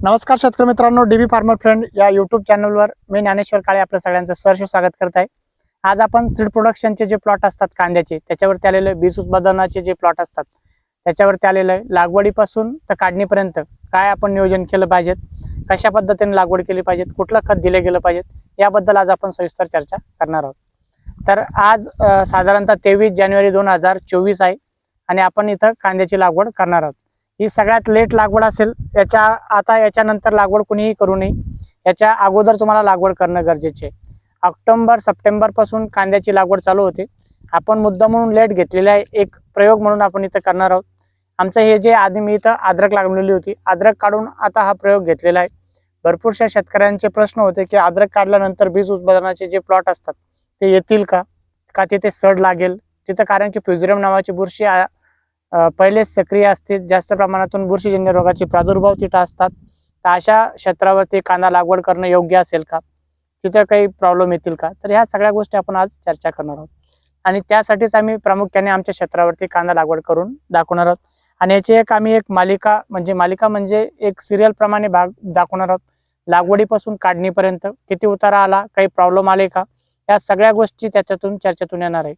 नमस्कार शेतकरी मित्रांनो डीबी फार्मर फ्रेंड या युट्यूब चॅनलवर मी ज्ञानेश्वर काळे आपल्या सगळ्यांचं सहर्ष स्वागत करत आहे. आज आपण सीड प्रोडक्शनचे जे प्लॉट असतात कांद्याचे त्याच्यावरती आलेले बीज उत्पादनाचे जे प्लॉट असतात. त्याच्यावरती आलेलं आहे लागवडीपासून तर काढणीपर्यंत काय आपण नियोजन केलं पाहिजेत कशा पद्धतीने लागवड केली पाहिजेत कुठलं खत दिलं गेलं पाहिजेत याबद्दल आज आपण सविस्तर चर्चा करणार आहोत. तर आज साधारणतः तेवीस जानेवारी दोन हजार चोवीस आहे आणि आपण इथं कांद्याची लागवड करणार आहोत. ही सगळ्यात लेट लागवड असेल याच्या आता याच्यानंतर लागवड कुणीही करू नये. याच्या अगोदर तुम्हाला लागवड करणं गरजेचे आहे. ऑक्टोबर सप्टेंबरपासून कांद्याची लागवड चालू होते. आपण मुद्दा म्हणून लेट घेतलेला आहे एक प्रयोग म्हणून आपण इथं करणार आहोत. आमचं हे जे आधी मी इथं अद्रक लागलेली होती अद्रक काढून आता हा प्रयोग घेतलेला आहे. भरपूरशा शेतकऱ्यांचे प्रश्न होते की अद्रक काढल्यानंतर बीज उत्पादनाचे जे प्लॉट असतात ते येतील का? का तिथे सड लागेल? तिथं कारण की फ्युझिरम नावाची बुरशी पहिलेच सक्रिय असते जास्त प्रमाणातून बुरशीजन्य रोगाचे प्रादुर्भाव तिथं असतात. तर अशा क्षेत्रावरती कांदा लागवड करणं योग्य असेल का? तिथं काही प्रॉब्लेम येतील का? तर ह्या सगळ्या गोष्टी आपण आज चर्चा करणार आहोत. आणि त्यासाठीच आम्ही प्रामुख्याने आमच्या क्षेत्रावरती कांदा लागवड करून दाखवणार आहोत. आणि याची एक आम्ही एक मालिका म्हणजे मालिका म्हणजे एक सिरियल प्रमाणे भाग दाखवणार आहोत. लागवडीपासून काढणीपर्यंत किती उतारा आला काही प्रॉब्लेम आले का? या सगळ्या गोष्टी त्याच्यातून चर्चेतून येणार आहे.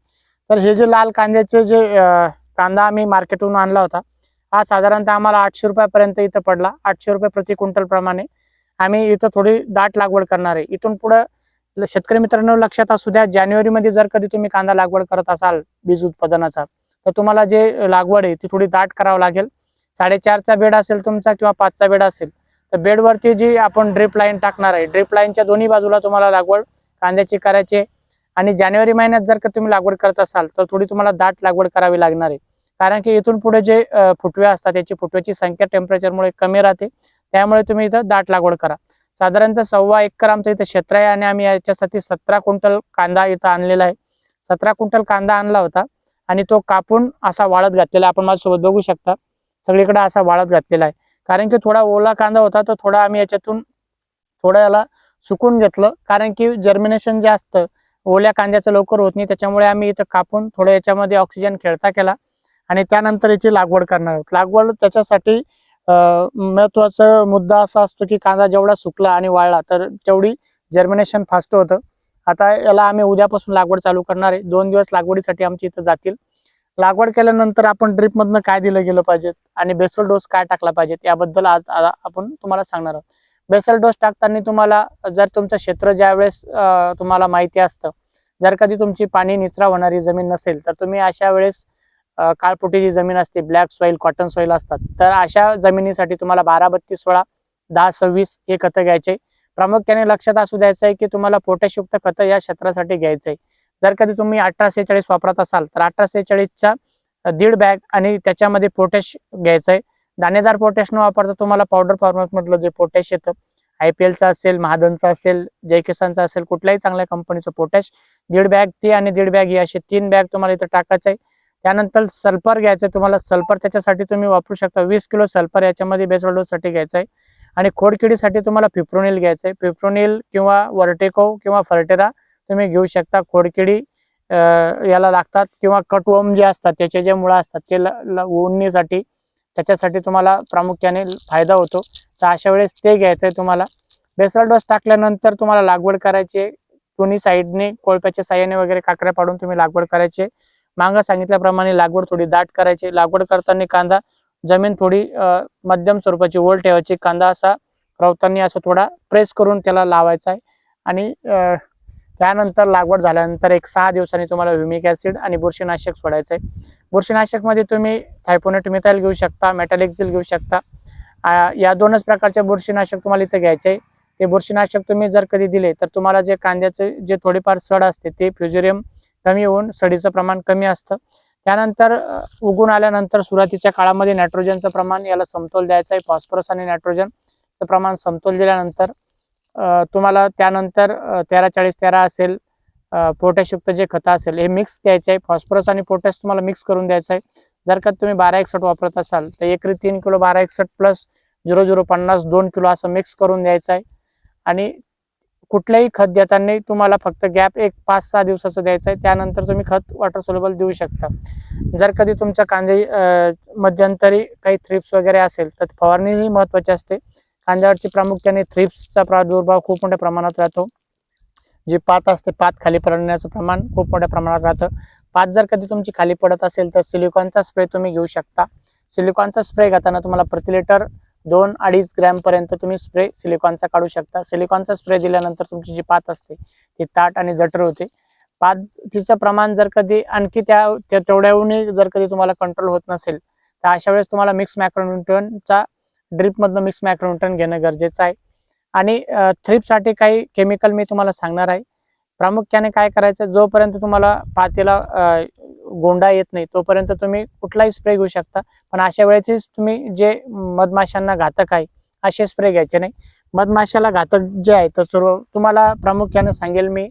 तर हे जे लाल कांद्याचे जे कांदा आम्ही मार्केटहून आणला होता. हा साधारणतः आम्हाला आठशे रुपयापर्यंत इथं पडला. आठशे रुपये प्रति क्विंटलप्रमाणे आम्ही इथं थोडी दाट लागवड करणार आहे. इथून पुढं शेतकरी मित्रांनो लक्षात असू द्या जानेवारीमध्ये जर कधी तुम्ही कांदा लागवड करत असाल बीज उत्पादनाचा तर तुम्हाला जे लागवड आहे ती थोडी दाट करावं लागेल. साडेचारचा बेड असेल तुमचा किंवा पाचचा बेड असेल तर बेडवरती जी आपण ड्रिप लाईन टाकणार आहे ड्रिप लाईनच्या दोन्ही बाजूला तुम्हाला लागवड कांद्याची करायची आणि जानेवारी महिन्यात जर का तुम्ही लागवड करत असाल तर थोडी तुम्हाला दाट लागवड करावी लागणार आहे. कारण की इथून पुढे जे फुटवे असतात त्याची फुटव्याची संख्या टेम्परेचरमुळे कमी राहते. त्यामुळे तुम्ही इथं दाट लागवड करा. साधारणतः सव्वा एकर आमचं इथं क्षेत्र आहे आणि आम्ही याच्यासाठी सतरा क्विंटल कांदा इथं आणलेला आहे. सतरा क्विंटल कांदा आणला होता आणि तो कापून असा वाळत घातलेला आहे. आपण माझ्यासोबत बघू शकता. सगळीकडे असा वाळत घातलेला आहे. कारण की थोडा ओला कांदा होता तर थोडा आम्ही याच्यातून थोडा याला सुकून घेतलं. कारण की जर्मिनेशन जे असतं ओल्या कांद्याचं लवकर होत नाही. त्याच्यामुळे आम्ही इथं कापून थोडं याच्यामध्ये ऑक्सिजन खेळता केला. आणि त्यानंतर याची लागवड करणार आहोत. लागवड त्याच्यासाठी महत्त्वाचा मुद्दा असा असतो की कांदा जेवढा सुकला आणि वाळला तर तेवढी जर्मिनेशन फास्ट होतं. आता याला आम्ही उद्यापासून लागवड चालू करणार आहे. दोन दिवस लागवडीसाठी आमची इथं जातील. लागवड केल्यानंतर आपण ड्रीपमधनं काय दिलं गेलं पाहिजे आणि बेसल डोस काय टाकला पाहिजे याबद्दल आज आपण तुम्हाला सांगणार आहोत. बेसल डोस टाकताना तुम्हाला जर तुमचं क्षेत्र ज्यावेळेस वेळेस तुम्हाला माहिती असतं जर कधी तुमची पाणी निचरा होणारी जमीन नसेल तर तुम्ही अशा वेळेस काळपोटीची जमीन असते ब्लॅक सॉईल कॉटन सॉईल असतात. तर अशा जमिनीसाठी तुम्हाला बारा बत्तीस सोळा दहा सव्वीस हे खतं घ्यायचे. प्रामुख्याने लक्षात असू द्यायचं आहे की तुम्हाला पोटॅशयुक्त खतं या क्षेत्रासाठी घ्यायचं आहे जर कधी तुम्ही अठरा सेहेचाळीस वापरत असाल तर अठरा सेहेचाळीसच्या दीड बॅग आणि त्याच्यामध्ये पोटॅश घ्यायचं आहे दाणेदार पोटॅश न वापरता तुम्हाला पावडर फॉर्मॅटमधलं जे पोटॅश येतं. आय पी एलचं असेल महादनचं असेल जय किसानचं असेल कुठल्याही चांगल्या कंपनीचं पोटॅश दीड बॅग ती आणि दीड बॅग ही असे तीन बॅग तुम्हाला इथं टाकायचं आहे त्यानंतर सल्फर घ्यायचं आहे. तुम्हाला सल्फर त्याच्यासाठी तुम्ही वापरू शकता. वीस किलो सल्फर याच्यामध्ये बेसल डोससाठी घ्यायचं आहे. आणि खोडकिडीसाठी तुम्हाला फिप्रोनिल घ्यायचं आहे. फिप्रोनिल किंवा वर्टेको किंवा फर्टेरा तुम्ही घेऊ शकता. खोडकिडी याला लागतात किंवा कटवम जे असतात त्याचे जे मुळं असतात ते ल- त्याच्यासाठी तुम्हाला प्रामुख्याने फायदा होतो. तर अशा वेळेस ते घ्यायचं आहे तुम्हाला. बेसल डोस टाकल्यानंतर तुम्हाला लागवड करायची दोन्ही साईडने कोळप्याच्या साह्याने वगैरे काकऱ्या पाडून तुम्ही लागवड करायची मागं सांगितल्याप्रमाणे लागवड थोडी दाट करायची. लागवड करताना कांदा जमीन थोडी मध्यम स्वरूपाची ओल ठेवायची. कांदा असा रवताना असं थोडा प्रेस करून त्याला लावायचा आहे. आणि त्यानंतर लागवड झाल्यानंतर एक सहा दिवसांनी तुम्हाला ह्युमिक ॲसिड आणि बुरशीनाशक सोडायचं आहे. बुरशीनाशकमध्ये तुम्ही थायपोनेट मिथाईल घेऊ शकता मेटॅलिक्झिल घेऊ शकता. या दोनच प्रकारचे बुरशीनाशक तुम्हाला इथं घ्यायचे आहे. ते बुरशीनाशक तुम्ही जर कधी दिले तर तुम्हाला जे कांद्याचे जे थोडेफार सड असते ते फ्युजेरियम कमी होऊन सडीचं प्रमाण कमी असतं. त्यानंतर उगून आल्यानंतर सुरुवातीच्या काळामध्ये नायट्रोजनचं प्रमाण याला समतोल द्यायचं आहे. फॉस्फरस आणि नायट्रोजनचं प्रमाण समतोल दिल्यानंतर तुम्हाला त्यानंतर तेरा चाळीस तेरा असेल पोटॅशयुक्त जे खतं असेल हे मिक्स द्यायचं आहे. फॉस्फरस आणि पोटॅश तुम्हाला मिक्स करून द्यायचं आहे. जर का तुम्ही बारा एकसठ वापरत असाल तर एकरी तीन किलो बारा एकसठ प्लस झिरो झिरो पन्नास दोन किलो असं मिक्स करून द्यायचं आहे. आणि कुठलंही खत देताना तुम्हाला फक्त गॅप एक पाच सहा दिवसाचं द्यायचं आहे. त्यानंतर तुम्ही खत वॉटर सोलेबल देऊ शकता. जर कधी तुमच्या कांदे मध्यंतरी काही थ्रिप्स वगैरे असेल तर फवारणी ही महत्वाची असते. कांद्यावरची प्रामुख्याने थ्रिप्सचा प्रादुर्भाव खूप मोठ्या प्रमाणात राहतो. जी पात असते पात खाली पडण्याचं प्रमाण खूप मोठ्या प्रमाणात राहतं. पात जर कधी तुमची खाली पडत असेल तर सिलिकॉनचा स्प्रे तुम्ही घेऊ शकता. सिलिकॉनचा स्प्रे घेताना तुम्हाला प्रति लिटर दोन अडीच ग्रॅमपर्यंत तुम्ही स्प्रे सिलिकॉनचा काढू शकता. सिलिकॉनचा स्प्रे दिल्यानंतर तुमची जी पात असते ती ताट आणि जटर होते. पातीचं प्रमाण जर कधी आणखी त्या त्या तेवढ्याहूनही जर कधी तुम्हाला कंट्रोल होत नसेल तर अशा वेळेस तुम्हाला मिक्स मॅक्रोन्युट्रनचा ड्रिपमधनं मिक्स मॅक्रोन्युट्रन घेणं गरजेचं आहे. आणि थ्रिपसाठी काही केमिकल मी तुम्हाला सांगणार आहे. प्रामुख्याने काय करायचं? जोपर्यंत तुम्हाला पातेला गोंडा येत नाही तोपर्यंत तुम्ही कुठलाही स्प्रे घेऊ शकता. पण अशा वेळेचीच तुम्ही जे मधमाशांना घातक आहे असे स्प्रे घ्यायचे नाही. मधमाशाला घातक जे आहे तर सर्व तुम्हाला प्रामुख्याने सांगेल मी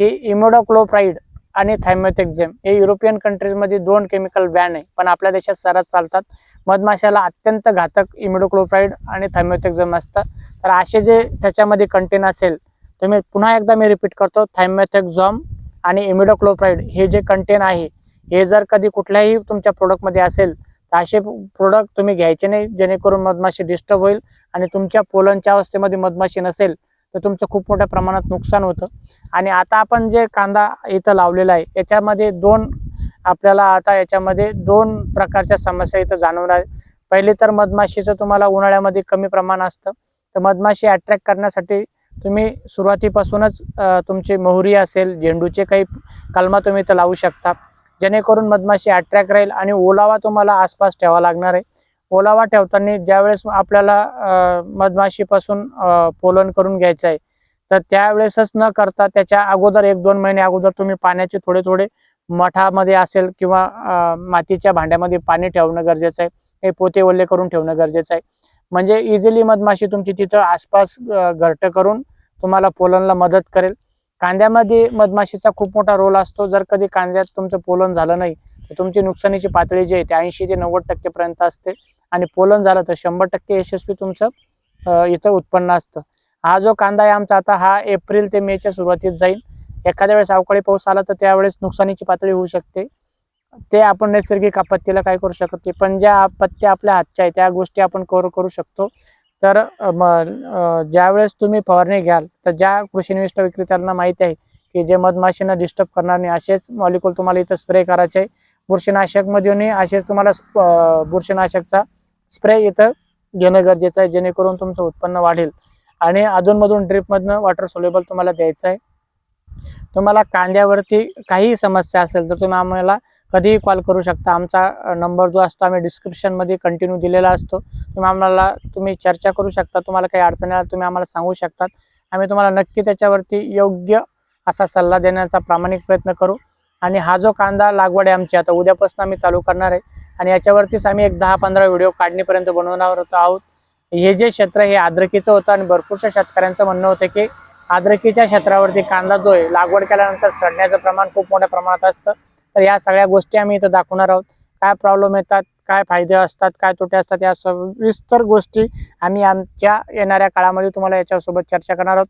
की इमोडोक्लोप्राईड आणि थायमोथेक्झेम हे युरोपियन कंट्रीजमध्ये दोन केमिकल बॅन आहे पण आपल्या देशात सर्रास चालतात. मधमाशाला अत्यंत घातक इमिडोक्लोप्राईड आणि थायमोथेक्झेम असतं. तर असे जे त्याच्यामध्ये कंटेन असेल तर मी पुन्हा एकदा मी रिपीट करतो थायमोथेक्झॉम आणि इमिडोक्लोप्राईड हे जे कंटेन आहे हे जर कधी कुठल्याही तुमच्या प्रोडक्टमध्ये असेल तर असे प्रोडक्ट तुम्ही घ्यायचे नाही जेणेकरून मधमाशी डिस्टर्ब होईल आणि तुमच्या पोलनच्या अवस्थेमध्ये मधमाशी नसेल तर तुमचं खूप मोठ्या प्रमाणात नुकसान होतं आणि आता आपण जे कांदा इथं लावलेला आहे याच्यामध्ये दोन आपल्याला आता याच्यामध्ये दोन प्रकारच्या समस्या इथं जाणवणार आहेत. पहिली तर मधमाशीचं तुम्हाला उन्हाळ्यामध्ये कमी प्रमाण असतं तर मधमाशी अट्रॅक्ट करण्यासाठी तुम्ही सुरुवातीपासूनच तुमची मोहरी असेल झेंडूचे काही कलमा तुम्ही इथं लावू शकता. जेणेकरून मधमाशी अट्रॅक्ट राहील आणि ओलावा तुम्हाला आसपास ठेवा लागणार आहे. ओलावा ठेवताना ज्यावेळेस आपल्याला मधमाशीपासून पोलन करून घ्यायचं आहे तर त्यावेळेसच न करता त्याच्या अगोदर एक दोन महिने अगोदर तुम्ही पाण्याचे थोडे थोडे मठामध्ये असेल किंवा मातीच्या भांड्यामध्ये पाणी ठेवणं गरजेचं आहे. हे पोते ओले करून ठेवणं गरजेचं आहे. म्हणजे इझिली मधमाशी तुमची तिथं आसपास घरट करून तुम्हाला पोलनला मदत करेल. कांद्यामध्ये मधमाशीचा खूप मोठा रोल असतो. जर कधी कांद्यात तुमचं पोलन झालं नाही तर तुमची नुकसानीची पातळी जी आहे ती ऐंशी ते नव्वद टक्केपर्यंत असते. आणि पोलन झालं तर शंभर टक्के यशस्वी तुमचं इथं उत्पन्न असतं. हा जो कांदा आहे आमचा आता हा एप्रिल ते मेच्या सुरुवातीत जाईल. एखाद्या वेळेस अवकाळी पाऊस आला तर त्यावेळेस नुकसानीची पातळी होऊ शकते. ते आपण नैसर्गिक आपत्तीला काय करू शकत नाही. पण ज्या आपत्त्या आपल्या हातच्या आहे त्या गोष्टी आपण कव्हर करू शकतो. तर ज्यावेळेस तुम्ही फवारणी घ्याल तर ज्या कृषी निविष्ट विक्रेत्यांना माहिती आहे की जे मधमाशींना डिस्टर्ब करणार नाही असेच मॉलिक्यूल तुम्हाला इथं स्प्रे करायचे आहे. बुरशीनाशकमधूनही असेच तुम्हाला स्प- बुरशीनाशकचा स्प्रे इथं घेणं गरजेचं आहे जेणेकरून तुमचं उत्पन्न वाढेल. आणि अधूनमधून ड्रिपमधनं वॉटर सोल्युबल तुम्हाला द्यायचं आहे. तुम्हाला कांद्यावरती काही समस्या असेल तर तुम्ही आम्हाला कधीही कॉल करू शकता. आमचा नंबर जो असतो आम्ही डिस्क्रिप्शनमध्ये कंटिन्यू दिलेला असतो. तुम्ही आम्हाला तुम्ही चर्चा करू शकता. तुम्हाला काही अडचणी आल्या तुम्ही आम्हाला सांगू शकतात. आम्ही तुम्हाला नक्की त्याच्यावरती योग्य असा सल्ला देण्याचा प्रामाणिक प्रयत्न करू. आणि हा जो कांदा लागवड आहे आमची आता उद्यापासून आम्ही चालू करणार आहे. आणि याच्यावरतीच आम्ही एक दहा पंधरा व्हिडिओ काढणीपर्यंत बनवणार होतो आहोत. हे जे क्षेत्र हे आद्रकीचं होतं आणि भरपूरशा शेतकऱ्यांचं म्हणणं होतं की आद्रकीच्या क्षेत्रावरती कांदा जो आहे लागवड केल्यानंतर सडण्याचं प्रमाण खूप मोठ्या प्रमाणात असतं. तर या सगळ्या गोष्टी आम्ही इथं दाखवणार आहोत. काय प्रॉब्लेम येतात काय फायदे असतात काय तोटे असतात या सविस्तर गोष्टी आम्ही आमच्या येणाऱ्या काळामध्ये तुम्हाला याच्यासोबत चर्चा करणार आहोत.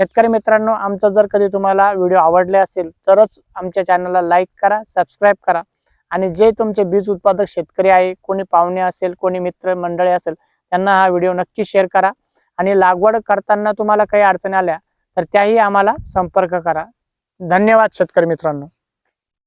शेतकरी मित्रांनो आमचं जर कधी तुम्हाला व्हिडिओ आवडले असेल तरच आमच्या चॅनलला लाईक करा सबस्क्राईब करा. आणि जे तुमचे बीज उत्पादक शेतकरी आहे कोणी पाहुणे असेल कोणी मित्र मंडळी असेल त्यांना हा व्हिडिओ नक्की शेअर करा. आणि लागवड करताना तुम्हाला काही अडचणी आल्या तर त्याही आम्हाला संपर्क करा. धन्यवाद शेतकरी मित्रांनो.